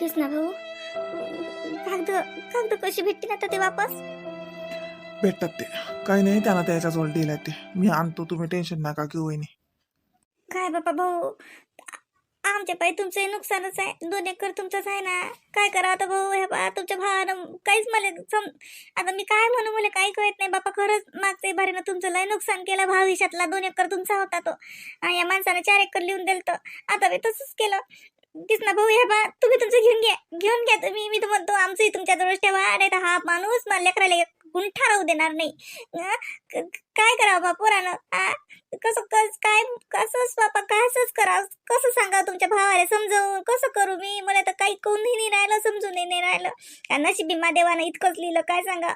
कृष्णा भाऊ. कागद कागद कशी भेटतील आता ते वापस? भेटतात ते. काही नाही त्यांना त्याच्याजवळ दिलाय ते. मी आणतो तुम्ही टेन्शन नका घेऊ वहिनी. काय बापा भाऊ? आमच्या पायी तुमचं नुकसानच आहे. दोन एकर तुमचंच आहे ना. काय करा आता भाऊ? हे बा तुमच्या भावानं काहीच मला सम आता मी काय म्हणू मला काही कळत नाही. बापा खरंच मागच्या भारीनं तुमचं लय नुकसान केलं. भविष्यातला दोन एकर तुमचा होता तो. आणि या माणसाने चार एकर लिहून दिलं तर आता मी तसंच केलं. तेच ना भाऊ हे बा तुम्ही तुमचं घेऊन घ्या घेऊन घ्या तुम्ही. मी तर म्हणतो आमचंही तुमच्या जवळ ठेवा. नाही तर हा माणूस मला लेकराला एक गुंठा राहू देणार नाही. काय करावं बा पोरानं? आ? कसं कस काय कसंच बापा कसंच करा कसं सांगा तुमच्या भावाला? समजावून कसं करू मी? मला तर काही कोणीही नाही राहिलं समजूनही नाही राहिलं. का नशिबी देवानं इतकंच लिहिलं काय सांगा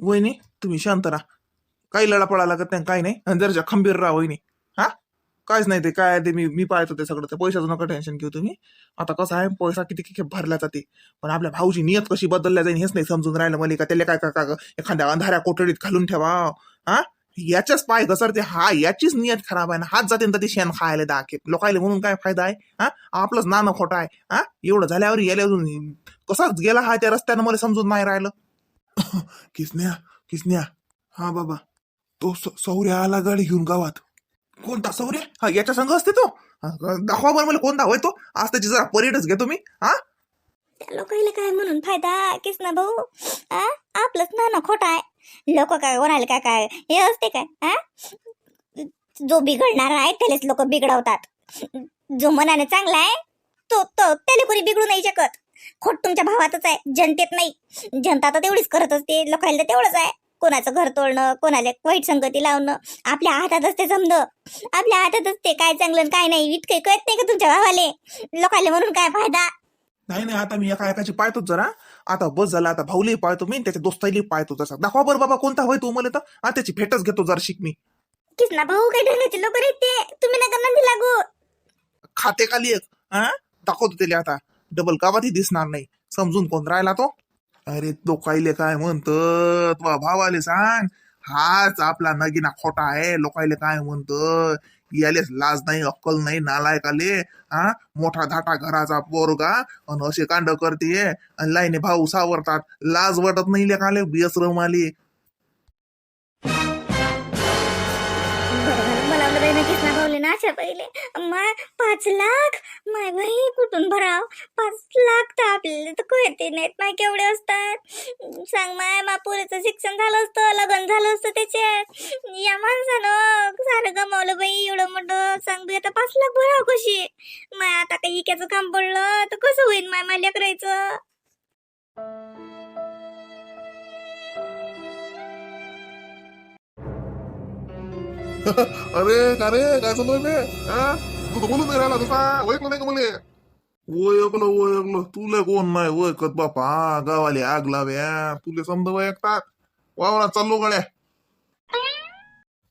वहिनी तुम्ही शांत राहा. काही लढापळा लागत नाही काही नाही. जर खंबीर राहा वहिनी. काहीच नाही ते काय ते मी मी पाहतो ते सगळं. ते पैशाचं नका टेन्शन घेऊ तुम्ही. आता कसं आहे पैसा किती किती भरला जाते. पण आपल्या भाऊची नियत कशी बदलल्या जाईल हेच नाही समजून राहिलं मला. का त्याला काय का का एखाद्या अंधाऱ्या कोठडीत घालून ठेवा. हा? याच्याच पाय घसरते हा याचीच नियत खराब आहे ना. हात जाते ना ती शेण खायला दाखे लोकायला म्हणून काय फायदा आहे? हा? आपलंच नाणं खोटं आहे. हा? एवढं झाल्यावर याला अजून कसाच गेला हा त्या रस्त्यानं मला समजून नाही राहिलं. किसन्या किसन्या. हा बाबा. तो स- आला गाडी घेऊन गावात. कोणता सौर्य? हा याच्या संघ असते तो. दाखवा बरं मला कोण होय तो? आज त्याची जरा परेडच घेतो मी हा? त्या लोकांना काय म्हणून फायदा? किसना भाऊ. आ? आपलंच ना ना खोटं आहे. लोक काय कोणाला काय काय? हे असते काय? आ? जो बिघडणार आहे त्यालाच लोक बिघडवतात. जो मनाने चांगला आहे तो तो त्याला कोणी बिघडू नाही शकत. खोट तुमच्या भावातच आहे. जनतेत नाही. जनता तर तेवढीच करत असते. लोकांना तेवढंच आहे. कोणाचं घर तोडणं कोणाला वाईट संगती लावणं आपल्या हातात असते समज आपल्या हातात असते काय चांगलं काय नाही इतकं कळत नाही का तुमच्या भावाले? लोकांना म्हणून काय फायदा? नाही नाही आता मी एका एकाची पाहतोच जरा. आता बस झाला आता भाऊली पाहतो मी त्याच्या दोस्ताईली पाहतो तसा दाखवा बरं बाबा कोणता होय तू मला तर? त्याची भेटच घेतो जरा शिक मी किसना भाऊ काही ढंगाचे लोक रे ते? तुम्ही नका नंदी लागू. खाते खाली एक हा? दाखवतो त्याला आता. डबल कावातही दिसणार नाही. समजून कोण राहिला तो? अरे तो कायले काय म्हणत भावाले सांग. हाच आपला नगिना खोटा आहे. लोकायले काय म्हणत यालेच लाज नाही अक्कल नाही नालायकाले. हा? मोठा धाटा घराचा पोरगा. आणि असे कांड करते आणि लाईने भाऊ सावरतात. लाज वाटत नाही लेखाले बेसरम आली. किसना पहिले माय पाच लाख? माय बाई कुठून भराव? पाच लाख तर आपल्याला तर कळते नाहीत माय केवढे असतात. सांग माय मा पुरेचं शिक्षण झालं असतं लग्न झालं असतं त्याच्यात. या माणसानं सारं गमावलं बाई एवढं मोठं. सांग बी आता पाच लाख भराव कशी? माय आता काही इक्याचं काम पडलं तर कसं होईल माय माय लेकरायचं? अरे का रे? काय चालू बे? हा? तू तर बोलून नाही राहिला तसा ओळखलं नाही का मुले ओळखलं ओळखलं तुला कोण नाही ओळखत बापा? गावाले आग लाव्या. तुले समजा ओळखतात वावरात चाललो गड्या.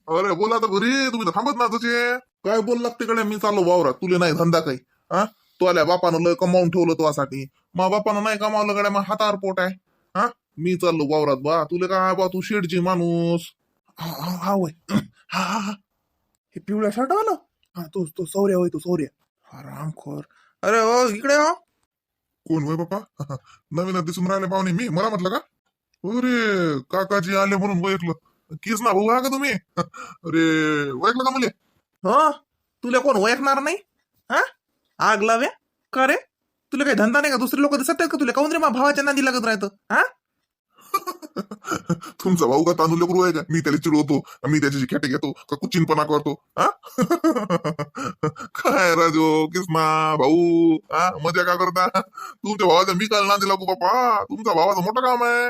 अरे बोला तर घरी. तुम्ही तर थांबत ना तुझे. काय बोल लागते गड्या? मी चाललो वावरात. तुले नाही धंदा काही. हा? तू आल्या बापानं लय कमावून ठेवलं तुझ्यासाठी मा बापानं नाही कमावलं गड्या. मग हातावर पोट आहे. हा? मी चाललो वावरात बा. तुले काय बा तू शेडची माणूस. हा हा होय. हा हा हा. हे पिवळ्या शर्ट आलं हा तो तो सौर्य होय तो सौर्य. हा रामखोर. अरे ओ इकडे हो कोण होय बापा? नवीन दिसून राहिले पाहुणे मी मला म्हटलं का? अरे काकाजी आले म्हणून ओळखलं. किस ना भाऊ का तुम्ही? अरे ओळखलं का मुले? हो तुला कोण ओळखणार नाही? हा? आग लाव्या का रे? तुला काही धंदा नाही का? दुसरे लोक दिसत आहेत का तुला? काऊन रे मा भावाच्या नादी लागत राहतं? हा? तुमचा भाऊ का तांदूळ लेकरू आहे? का मी त्याला चिडवतो मी त्याची खेटे घेतो का कुचिनपणा करतो हा? काय राजो किसना भाऊ हा? मजा का करता? तुमच्या भावाचा मी काल नांदी लागू बापा. तुमचा भावाचं मोठं काम आहे.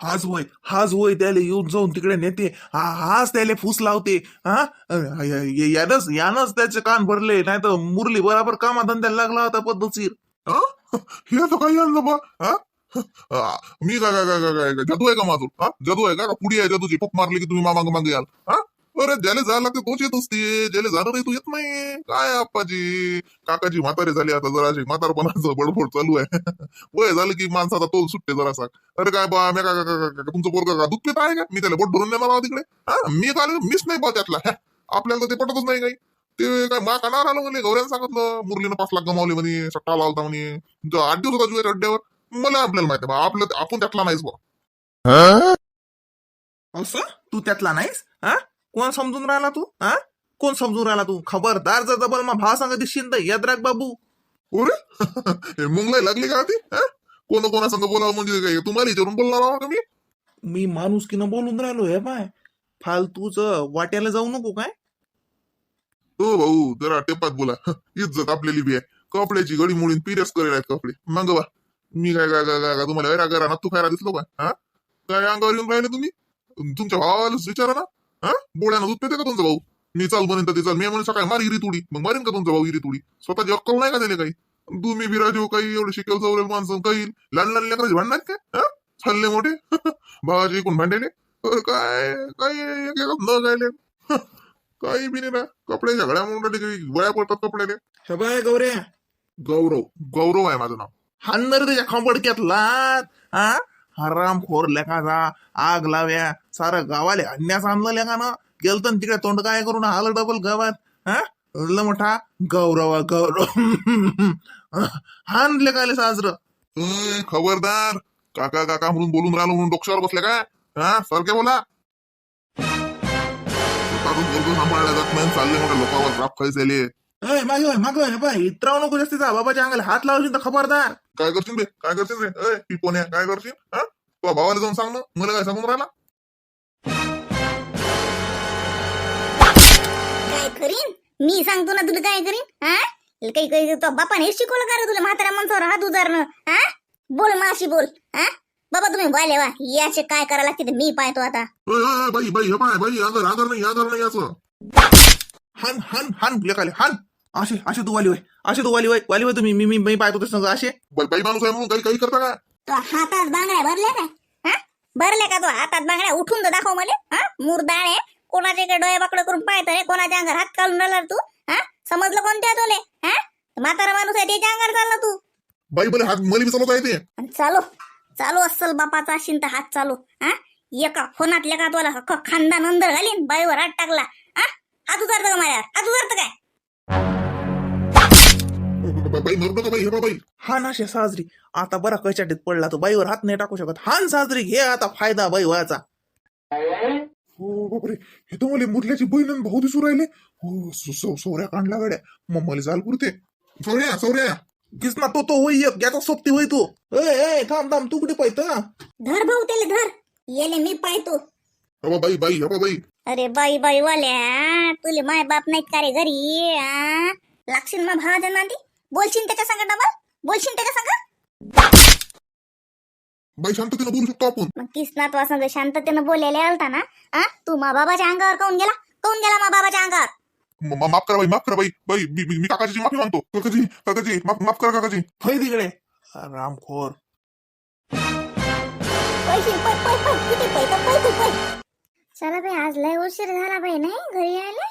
हाच होय हाच होय त्याला येऊन जाऊन तिकडे नेते. हा हाच त्याला फूस लावते हा? यानंच यानंच त्याचे कान भरले नाही तर मुरली बराबर कामा धंद्याला लागला होता पद्धतशीर. हे तर काही आणलं बा हा? मी काय काय काय काय काय जादू आहे का माझं? हा? जादू आहे का? पुढी आहे जादूची? पप मारली की तुम्ही मामाग मागे याल. हा? अरे ज्याला जायला लागते तोच येत असते. ज्याला झालं आहे तू येत नाही. काय आप्पाजी? काकाजी म्हातारे झाली आता जराशी. म्हातारपणाचं बडबड चालू आहे. वय झालं की माणसाचा तोल सुटते जरासा. अरे काय बा मी काय तुमचं पोरगा का? दूध पित आहे का? मी त्याला बोट भरून नाही मला तिकडे. हा? मी काय मीच नाही बा त्यातला. आपल्याला तर ते पटतच नाही काही. ते काय मा कानावर आलो म्हणजे गौऱ्यानं सांगितलं. मुरलीनं पाच लाख गमावले म्हणे सट्टा लावता म्हणे. आठ दिवस होता जुएच्या अड्ड्यावर मला आपल्याला माहिती आहे बा आपलं आपण त्यातला नाहीच बा असं? तू त्यातला नाहीस? हा? कोण समजून राहिला तू? हा? कोण समजून राहिला तू? खबरदार जर डबल मा भाव सांगत दिसशील तर याद राख बाबू. अरे हे मुंगलाई लागली का ती? हा? कोण कोणा संग बोलावं म्हणजे काय? तुम्हाला विचारून बोलणार आहो का मी? मी माणुसकीनं बोलून राहिलो हे पाय. फालतूच वाट्याला जाऊ नको काय? हो भाऊ जरा टेपात बोला. इज्जत आपल्याली बी आहे. कपड्याची गडी मुळीन पिरेस करेल आहेत कपडे. मग बा. मी काय काय काय काय काय तुम्हाला वेळा करा ना तू खायला दिसलो काय हा? काय अंगावर येऊन राहिले तुम्ही? तुमच्या भावाला विचारा ना. हा? बोळ्यानं दूध पेते का तुमचा भाऊ? मी चाल तर ते चाल. मी म्हणून सकाळी मार इरी तुडी. मग मारीन का तुमचा भाऊ इरी तुडी? स्वतःची अक्कल नाही का त्याला काही? तुम्ही बिराजो काही? एवढे शिकेल सवरेल माणसं काही? लहान लहान लेकराची भांडणार काय? हा? चालले मोठे? भावाचे एकूण भांडेले? काय काय न गायले काही बी नाही ना. कपड्याच्या घड्या म्हणून वया पडतात कपड्याले. हे बाय गौऱ्या. गौरव गौरव आहे माझं नाव. हाणणार त्याच्या खंबडक्यात लात हा? हराम खोर लेखाचा आग लाव्या सारं गावाले अन्यास आणलं लेखानं. गेलं तर तिकडे तोंड काय करून आलं डबल गावात हा? ल मोठा गौरव गौरव. हान लेखाले साजरं. खबरदार. काका काका म्हणून बोलून राहिलो म्हणून डोक्यावर बसले काय? हा? सारखे बोला. स्वतःच बोलतो सांभाळल्या जात नाही चालले मोठ्या लोकांवर राप खायचे मागे मागे बाय इतराव नको जास्तीचा बाबाच्या अंगाला हात लावशील तर खबरदार. काय करशील रे? काय करशील रे? ए पिपोन्या काय करशील? हा? तुझ्या भावाला जाऊन सांग ना. मला काय सांगून राहिला? काय करीन? मी सांगतो ना तुला काय करीन? हा? काही काही तो बापाने हेच शिकवलं का रे तुला? म्हातारा माणसावर हात उदारणं हा? बोल माशी बोल. हा? बाबा तुम्ही बोले वा. याचे काय करायला लागते ते मी पाहतो आता. बाई बाई हे पाय बाई आदर आदर नाही आदर नाही याचं हान हान हान लेखाले हान. असे असे तू वाली वय असे तू वाली वय वाली वय तुम्ही. मी मी मी पाहतो ते संग असे बाई माणूस आहे म्हणून काही काही करता का? तो हातात बांगड्या भरल्या काय? हा? भरल्या का तो? हातात बांगड्या उठून तर दाखव मला. हा? मुरदाळ आहे. कोणाच्या इकडे डोळे बाकडे करून पाहतो रे? कोणाच्या अंगावर हात घालून राहिला रे तू? हा? समजलं कोणत्या तुले? हा? म्हातारा माणूस आहे त्याच्या अंगावर चालला तू. बाई बोले हात मला बी चालवता येते. आणि चालू. चालू असल बापाचा असेल तर हात चालू. हा? एका फोनातल्या का तुला? अख्खं खानदान अंदर घालीन. बाईवर हात टाकला. हा? हात उतरतं का माझ्यावर? हात उतरतं काय? बाई मरू नका बाई हे बाई. असे साजरी. आता बरा कचाटीत पडला तो बाईवर हात नाही टाकू शकत. हान साजरी घे आता फायदा बाई व्हायचा. हो बापरे. हे तर मला मुरल्याची बहीण आणि भाऊ दिसू राहिले. हो सो- सो- सोऱ्या काढला गाड्या. मग मला जाल पुरते. सोऱ्या सोऱ्या. किसना तो तो होई एक याचा सोबती होई तू. ए ए थांब थांब तू कुठे पाहिजे धर भाऊ त्याला धर. येले मी पाहतो. अबा बाई बाई अबा बाई. अरे बाई बाई वाल्या तुले माय बाप नाहीत का रे घरी आ? लागशील मग भावाच्या नांदी बोलशील त्याच्या संग डबल बोलशील त्याच्या संग? बाई शांततेनं बोलू शकतो आपण. मग किसना तो असं शांततेनं बोलायला आलता ना आ? तू मा बाबाच्या अंगावर काऊन गेला? काऊन गेला मा बाबाच्या अंगावर? माफ करा बाई माफ करा बाई. बाई मी मी- मी काकाची माफी मागतो. काकाजी काकाजी माफ माफ करा काकाजी. होय तिकडे. रामखोर. पैसे पै पै पै किती पै तर पै तू पै. चला बाई आज लय उशीर झाला बाई नाही? घरी यायला?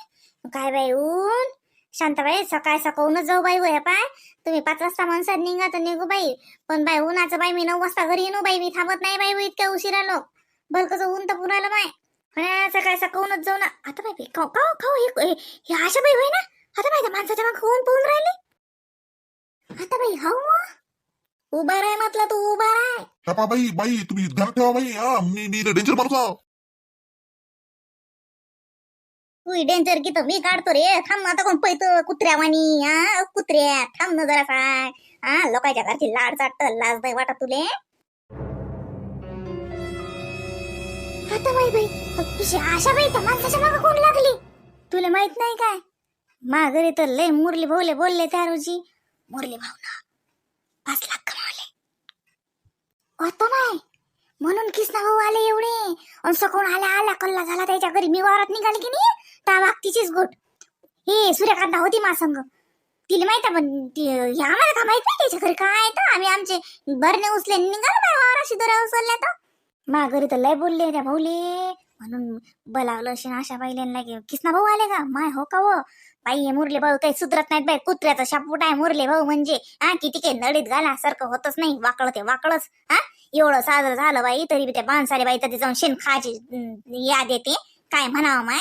काय बाई ऊन? शांताबाई सकाळ सकाळूनच जाऊ बाई वय पाय. तुम्ही पाच वाजता माणसात निघा तर निघू बाई. पण बाई उन्हाचं बाई मी नऊ वाजता घरी येणू हो बाई. मी थांबत नाही बाई हो इतक्या उशिरा लोक. भलकच कसं ऊन तर पुरायला बाय सकाळ सकाळूनच जाऊ ना. आता बाई खाऊ खाऊ खाऊ हे हे- आशा बाई होय ना? आता बाई माणसाच्या मग खाऊन पोहून राहिली. आता बाई हाऊ उभा राय म्हटलं तू उभा राय. बाई बाई तुम्ही ध्यान ठेवा बाई. मी मी डेंजर मारतो तू डेंजर की तर मी काढतो रे. थांब आता कोण पैत कुत्र्यावानी हा? कुत्र्या थांब ना जरा काय हा लोकांच्या घरची लाड चाटत लाज नाही वाटत तुले. आता बाई बाई तुझी आशा बाई तर माणसाच्या मागे कोण लागली? तुला माहीत नाही काय? माघरी तर लय मुरली भाऊले बोलले त्या रोजी. मुरली भाऊ ना पाच लाख कमावले. आता नाही. म्हणून किसना भाऊ आले एवढे. असं कोण आला आला कल्ला झाला त्याच्या घरी मी वावरात निघाले की नाही? त्या तिचीच गोट. हे सूर्यकांता होती मा संग तिला माहीत पण ह्या मला आम्हाला का माहीत नाही त्याच्या घरी काय तर? आम्ही आमचे भरणे उचले आणि निघालो बाय वाराशी दोऱ्या उचलल्या तर. मा घरी तर लय बोलले त्या भाऊले. म्हणून बोलावलं अशी आशा बाईले लागे किसना भाऊ आले का? माय हो का हो बाई हे मुरले भाऊ काही सुधरत नाहीत बाई. कुत्र्याचा शापूट आहे मुरले भाऊ म्हणजे. हा किती काही नळीत घाला सारखं होतच नाही. वाकळ ते वाकळच. हा एवढं साजरं झालं बाई तरी बी त्या बांसारी बाई तरी जाऊन शेण खायची याद येते. काय म्हणावं माय?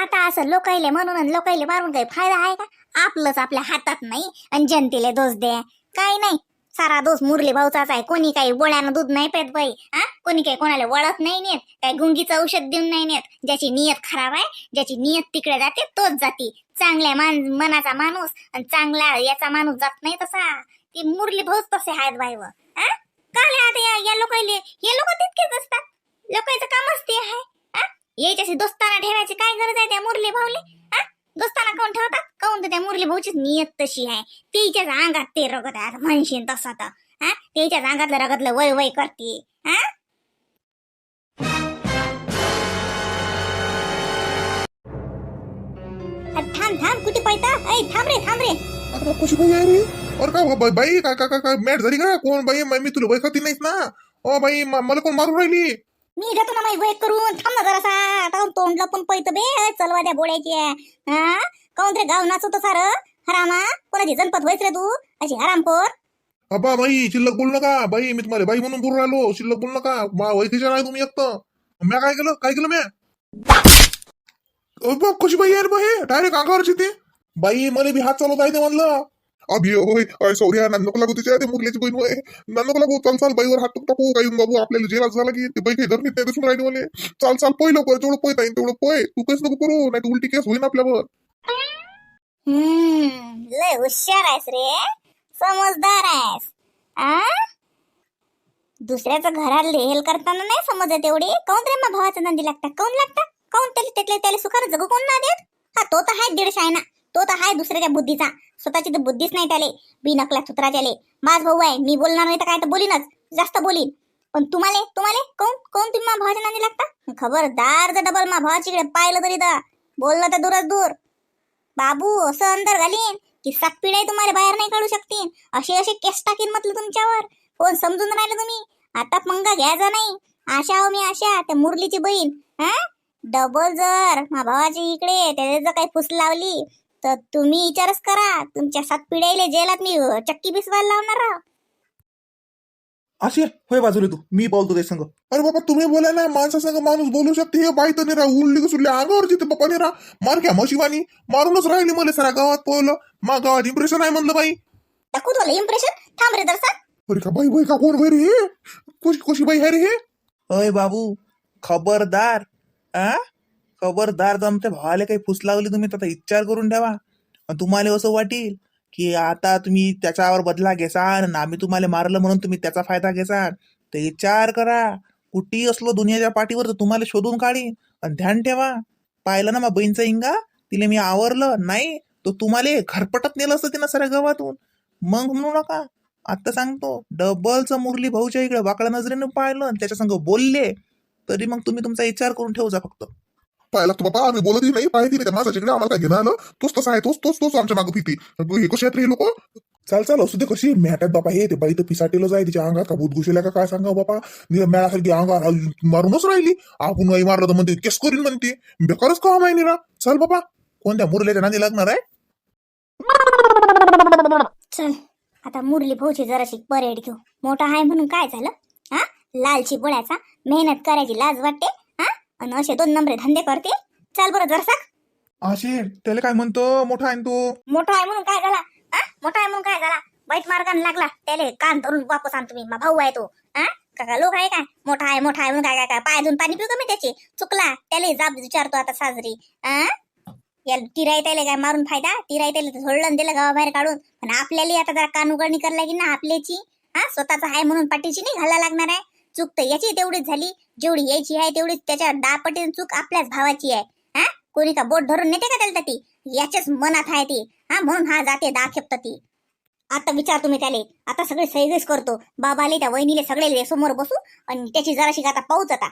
आता असं लोकायले म्हणून आणि लोकायले मारून काही फायदा आहे का? आपलंच आपल्या हातात नाही आणि जनतेला दोष दे. काही नाही. सारा दोष मुरली भाऊचाच आहे. कोणी काही गोळ्यानं दूध नाही पेत बाई हा कोणी काही कोणाला वळत नाही नेत. काही गुंगीचं औषध देऊन नाही नेत. ज्याची नियत खराब आहे ज्याची नियत तिकडे जाते तोच जाती. चांगल्या मान मनाचा माणूस आणि चांगला याचा माणूस जात नाही तसा. ती मुरली भाऊच तसे आहेत बाई व हा? काले आता या, या हे लोक तितकेच असतात. लोकांचं कामच ते आहे हा? याच्याशी दोस्ताना ठेवायची काय गरज आहे त्या मुरली भाऊले? दोस्ताला काऊन ठेवतात काऊन तर त्या मुरली भाऊचीच नियत तशी आहे. तिच्याच अंगात ते रगत आहे म्हणशीन तसा तर. हा तिच्याच अंगातलं रगतलं वय वय करते. हा थांब थांब कुठे पाहिता ऐ थांब रे थांब रे. आता बाई आहे रे अरे काय हो, बा- बाई काय काय काय मॅट झाली का? कोण बाई? मी तुला खाती नाहीस ना. ओ बाई मला कोण मारून राहिली? मी घेतो ना माई वेट करून. थांब ना जरासा. आता तोंडला पण पैत बे. चलवा द्या बोळ्याची. हा? काऊन रे गाव नाचवतो सार. हरामा कोणाची जनपत व्हायच रे तू? अशी हरामखोर अबा बाई शिल्लक बोलू नका. बाई मी तुम्हाला बाई म्हणून बोलून राहिलो. शिल्लक बोलू नका. बा वैकीच्या नाही तुम्ही एकत म्या काय केलं? काय केलं म्या? अ, कशी बाई यार बाई? डायरेक्ट अंगावरची ते बाई मला बी हात चालवत आहे ते म्हणलं. अभि होय अय सौर्या नको लागू तिच्या ते मुरल्याची बहीण होय. नको लागू चाल चाल बाईवर हात टाकू हो, काही बाबू आपल्याला जेलात झाला की ते बाई काही धरणीत नाही दिसून राहिली मला. चाल चाल पोय लवकर जेवढं पय ताईन तेवढं पय तू कस नको करू नाही उलटी केस होईन आपल्यावर. लय हुशार आहेस रे. समजदार आहेस. आ? दुसऱ्याचं घरात हेल करताना नाही समजत एवढी. काऊन रे मग भावाचं नंदी लागता? काऊन लागता? काऊन त्याला त्यातले त्याला सुखार जगू कोण ना देत? हा तो तर आहे दीडशे आहे ना. तो तर आहे दुसऱ्याच्या बुद्धीचा. स्वतःची तर बुद्धीच नाही त्याले. बिनकल्या सुत्राच्याले माझ भाऊ आहे मी बोलणार नाही तर काय तर बोलीनच. जास्त बोलीन. पण तुम्हाला तुम्हाला? कोण कोण तुम्ही मा भावाच्या नांदी लागता? खबरदार जर डबल मा भावाची इकडे पाहिलं तरी तर. बोललं तर दूरच दूर. बाबू असं अंदर घालीन की सातपिढ आहे तुम्हाला बाहेर नाही काढू शकतील. असे असे केस टाकीन म्हटलं तुमच्यावर. कोण समजून राहिलं तुम्ही. आता पंगा घ्यायचा नाही. आशा हो मी आशा त्या मुरलीची बहीण. हा? डबल जर मा भावाची इकडे त्याने जर काही फुस लावली तर तुम्ही विचारच करा. तुमच्या सात पिढ्याले जेलात मी अ, चक्की बिसवायला लावणार आहो. अशी होय बाजूला तू. मी बोलतो ते संग. अरे बाबा तुम्ही बोला ना माणसासंग माणूस बोलू शकते. हे बाई तर निरा उरली का सुटली अंगावर जिथे बाबा निरा मार घ्या म्हशीवानी मारूनच राहिली मला सारा गावात पोहलं मा गावात इम्प्रेशन आहे म्हणलं बाई. दाखवू तुला इम्प्रेशन थांब रे दरसा अरे का बाई बाई का कोण बाई रे हे? कशी कशी बाई आहे रे हे? अय बाबू खबरदार आ? खबरदार जमते. भावाले काही फुस लावली तुम्ही त्याचा विचार करून ठेवा. आणि तुम्हाला असं वाटेल की आता तुम्ही त्याच्यावर बदला घेसान आणि आम्ही तुम्हाला मारलं म्हणून तुम्ही त्याचा फायदा घेसाल ते विचार करा. कुठेही असलो दुनियाच्या पाठीवर तर तुम्हाला शोधून काढीन. आणि ध्यान ठेवा. पाहिलं ना मग बहीणचा इंगा तिला मी आवरलं. नाही तो तुम्हाला घरपटत नेलं असतं तिनं साऱ्या गावातून मग म्हणू नका. आता सांगतो. डबलचं मुरली भाऊच्या इकडे वाकड्या नजरेनं पाहिलं आणि त्याच्या संग बोलले. तरी मग तुम्ही तुमचा विचार करून ठेवजा फक्त. पाहिला तर बाबा आम्ही बोलतही नाही पाहिजे नाही. माझा जिकडे आम्हाला काय घेणार आलं? तोच तसा आहे तोच तोच तोच आमच्या मागे भीती. हे कसे आहेत रे लोक? चाल चाल असू दे कशी? मॅटात बापा हे ते बाई तर पिसाटेलच आहे तिच्या अंगात का भूत घुसेला का काय सांगा बापा मॅळासारखी अंगावर मारूनच राहिली. आपण आई मारलं तर म्हणते केस करीन म्हणते. बेकारच काम आहे निरा. चल बापा कोणत्या मुरल्याच्या नांदी लागणार आहे? चल आता मुरली भाऊची जराशी परेड घेऊ. मोठा आहे म्हणून काय झालं? हा? लालची बोळ्याचा मेहनत करायची लाज वाटते? आणि असे दोन नंबरे धंदे करते चल बरं जरसा. असे त्याला काय म्हणतो? मोठा आहे ना तो? मोठा आहे म्हणून काय झाला? मोठा आहे म्हणून काय झाला? वाईट मार्गाने लागला. त्याले कान धरून वापस आण तुम्ही. मा भाऊ आहे तो. हा काका लोक आहे काय? मोठा आहे मोठा आहे म्हणून काय काय काय? पाय धुवून पाणी पिऊ का मी त्याची? चुकला. त्याला जाब विचारतो आता साजरी. या तिराई त्याला काय मारून फायदा? तिराई त्याला सोडलं आणि दिलं गावाबाहेर काढून. पण आपल्याला आता जरा कान उघडणी करायला लागेल ना आपल्याची. हा स्वतःच आहे म्हणून पाठीची नाही घालायला लागणार आहे. चूक तर याची तेवढीच झाली. जेवढी यायची आहे तेवढीच त्याच्या दहा पटीने चूक आपल्याच भावाची आहे. हा? कोणी का बोट धरून नेते का त्याला ती? याच्याच मनात आहे ती. हा? म्हणून हा जाते दहा खेपत ती. आता विचार तुम्ही त्याले. आता सगळे सैगेच करतो. बाबाले त्या वहिनीले सगळे समोर बसू आणि त्याची जराशी आता पाहूच आता.